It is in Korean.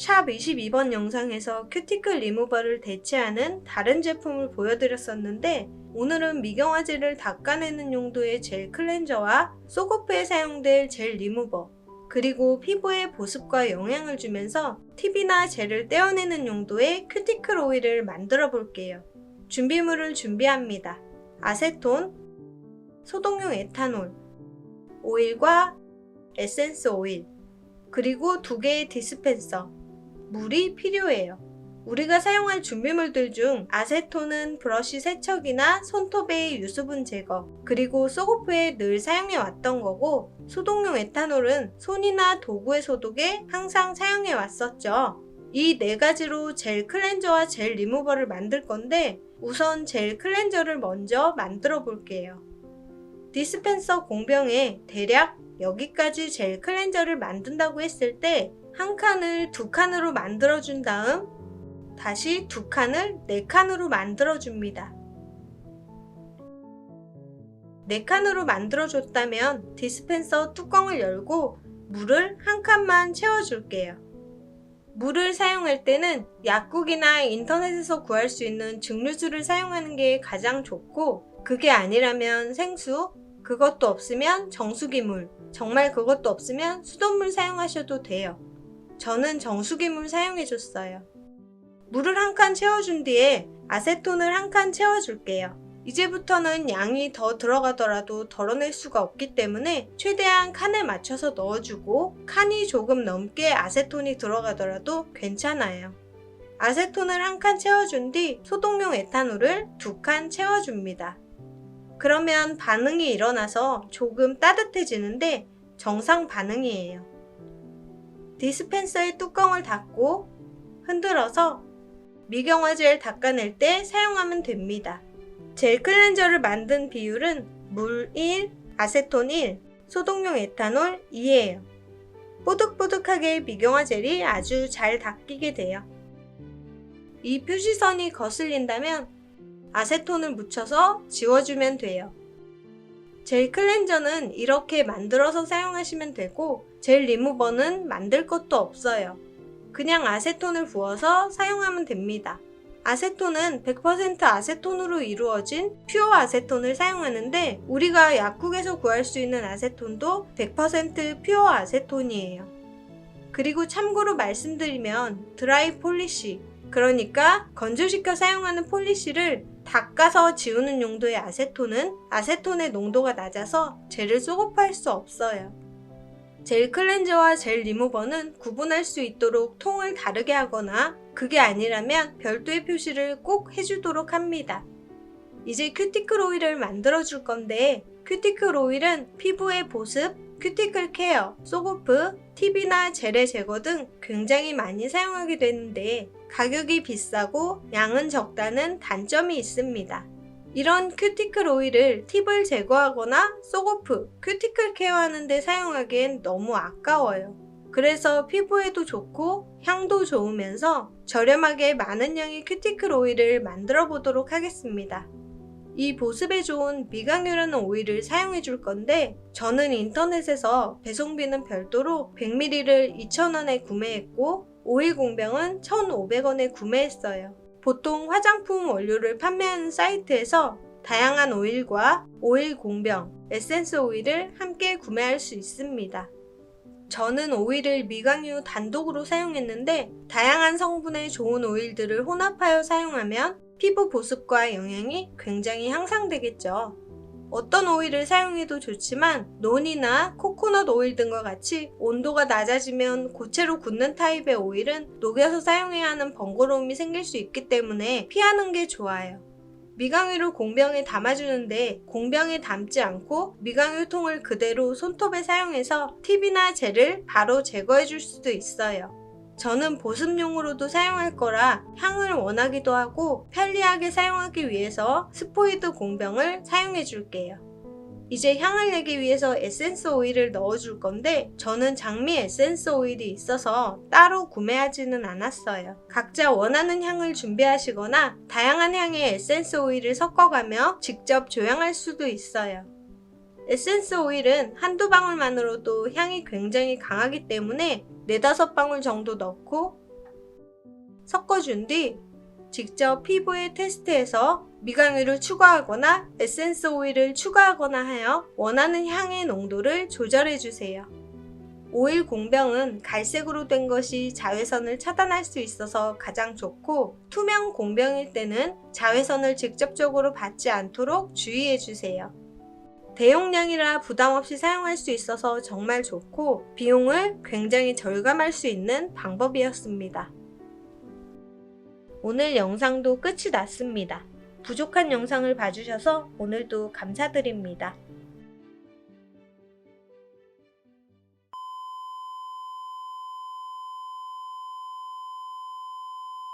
샵 22번 영상에서 큐티클 리무버를 대체하는 다른 제품을 보여드렸었는데 오늘은 미경화제를 닦아내는 용도의 젤 클렌저와 소고프에 사용될 젤 리무버 그리고 피부에 보습과 영향을 주면서 팁이나 젤을 떼어내는 용도의 큐티클 오일을 만들어 볼게요. 준비물을 준비합니다. 아세톤, 소독용 에탄올, 오일과 에센스 오일, 그리고 두 개의 디스펜서, 물이 필요해요. 우리가 사용할 준비물들 중 아세톤은 브러쉬 세척이나 손톱의 유수분 제거, 그리고 소고프에 늘 사용해 왔던 거고, 소독용 에탄올은 손이나 도구의 소독에 항상 사용해 왔었죠. 이 네 가지로 젤 클렌저와 젤 리무버를 만들 건데, 우선 젤 클렌저를 먼저 만들어 볼게요. 디스펜서 공병에 대략 여기까지 젤 클렌저를 만든다고 했을 때 한 칸을 두 칸으로 만들어 준 다음 다시 두 칸을 네 칸으로 만들어 줍니다. 네 칸으로 만들어 줬다면 디스펜서 뚜껑을 열고 물을 한 칸만 채워 줄게요. 물을 사용할 때는 약국이나 인터넷에서 구할 수 있는 증류수를 사용하는 게 가장 좋고 그게 아니라면 생수, 그것도 없으면 정수기물, 정말 그것도 없으면 수돗물 사용하셔도 돼요. 저는 정수기물 사용해줬어요. 물을 한 칸 채워준 뒤에 아세톤을 한 칸 채워줄게요. 이제부터는 양이 더 들어가더라도 덜어낼 수가 없기 때문에 최대한 칸에 맞춰서 넣어주고 칸이 조금 넘게 아세톤이 들어가더라도 괜찮아요. 아세톤을 한 칸 채워준 뒤 소독용 에탄올을 두 칸 채워줍니다. 그러면 반응이 일어나서 조금 따뜻해지는데 정상 반응이에요. 디스펜서의 뚜껑을 닫고 흔들어서 미경화 젤 닦아낼 때 사용하면 됩니다. 젤 클렌저를 만든 비율은 물 1, 아세톤 1, 소독용 에탄올 2예요. 뽀득뽀득하게 미경화 젤이 아주 잘 닦이게 돼요. 이 표시선이 거슬린다면 아세톤을 묻혀서 지워주면 돼요. 젤 클렌저는 이렇게 만들어서 사용하시면 되고 젤 리무버는 만들 것도 없어요. 그냥 아세톤을 부어서 사용하면 됩니다. 아세톤은 100% 아세톤으로 이루어진 퓨어 아세톤을 사용하는데 우리가 약국에서 구할 수 있는 아세톤도 100% 퓨어 아세톤이에요. 그리고 참고로 말씀드리면 드라이 폴리시 그러니까 건조시켜 사용하는 폴리시를 닦아서 지우는 용도의 아세톤은 아세톤의 농도가 낮아서 젤을 소급할 수 없어요. 젤 클렌저와 젤 리무버는 구분할 수 있도록 통을 다르게 하거나 그게 아니라면 별도의 표시를 꼭 해주도록 합니다. 이제 큐티클 오일을 만들어 줄 건데 큐티클 오일은 피부의 보습, 큐티클 케어, 소고프, 팁이나 젤의 제거 등 굉장히 많이 사용하게 되는데 가격이 비싸고 양은 적다는 단점이 있습니다. 이런 큐티클 오일을 팁을 제거하거나 소고프, 큐티클 케어하는 데 사용하기엔 너무 아까워요. 그래서 피부에도 좋고 향도 좋으면서 저렴하게 많은 양의 큐티클 오일을 만들어 보도록 하겠습니다. 이 보습에 좋은 미강유라는 오일을 사용해 줄 건데 저는 인터넷에서 배송비는 별도로 100ml를 2,000원에 구매했고 오일 공병은 1,500원에 구매했어요. 보통 화장품 원료를 판매하는 사이트에서 다양한 오일과 오일 공병, 에센스 오일을 함께 구매할 수 있습니다. 저는 오일을 미강유 단독으로 사용했는데 다양한 성분의 좋은 오일들을 혼합하여 사용하면 피부 보습과 영양이 굉장히 향상되겠죠. 어떤 오일을 사용해도 좋지만 논이나 코코넛 오일 등과 같이 온도가 낮아지면 고체로 굳는 타입의 오일은 녹여서 사용해야 하는 번거로움이 생길 수 있기 때문에 피하는 게 좋아요. 미강유를 공병에 담아주는데 공병에 담지 않고 미강유 통을 그대로 손톱에 사용해서 팁이나 젤을 바로 제거해 줄 수도 있어요. 저는 보습용으로도 사용할 거라 향을 원하기도 하고 편리하게 사용하기 위해서 스포이드 공병을 사용해 줄게요. 이제 향을 내기 위해서 에센스 오일을 넣어줄 건데 저는 장미 에센스 오일이 있어서 따로 구매하지는 않았어요. 각자 원하는 향을 준비하시거나 다양한 향의 에센스 오일을 섞어가며 직접 조향할 수도 있어요. 에센스 오일은 한두 방울만으로도 향이 굉장히 강하기 때문에 네다섯 방울 정도 넣고 섞어준 뒤 직접 피부에 테스트해서 미강유를 추가하거나 에센스 오일을 추가하거나 하여 원하는 향의 농도를 조절해 주세요. 오일 공병은 갈색으로 된 것이 자외선을 차단할 수 있어서 가장 좋고 투명 공병일 때는 자외선을 직접적으로 받지 않도록 주의해 주세요. 대용량이라 부담 없이 사용할 수 있어서 정말 좋고 비용을 굉장히 절감할 수 있는 방법이었습니다. 오늘 영상도 끝이 났습니다. 부족한 영상을 봐주셔서 오늘도 감사드립니다.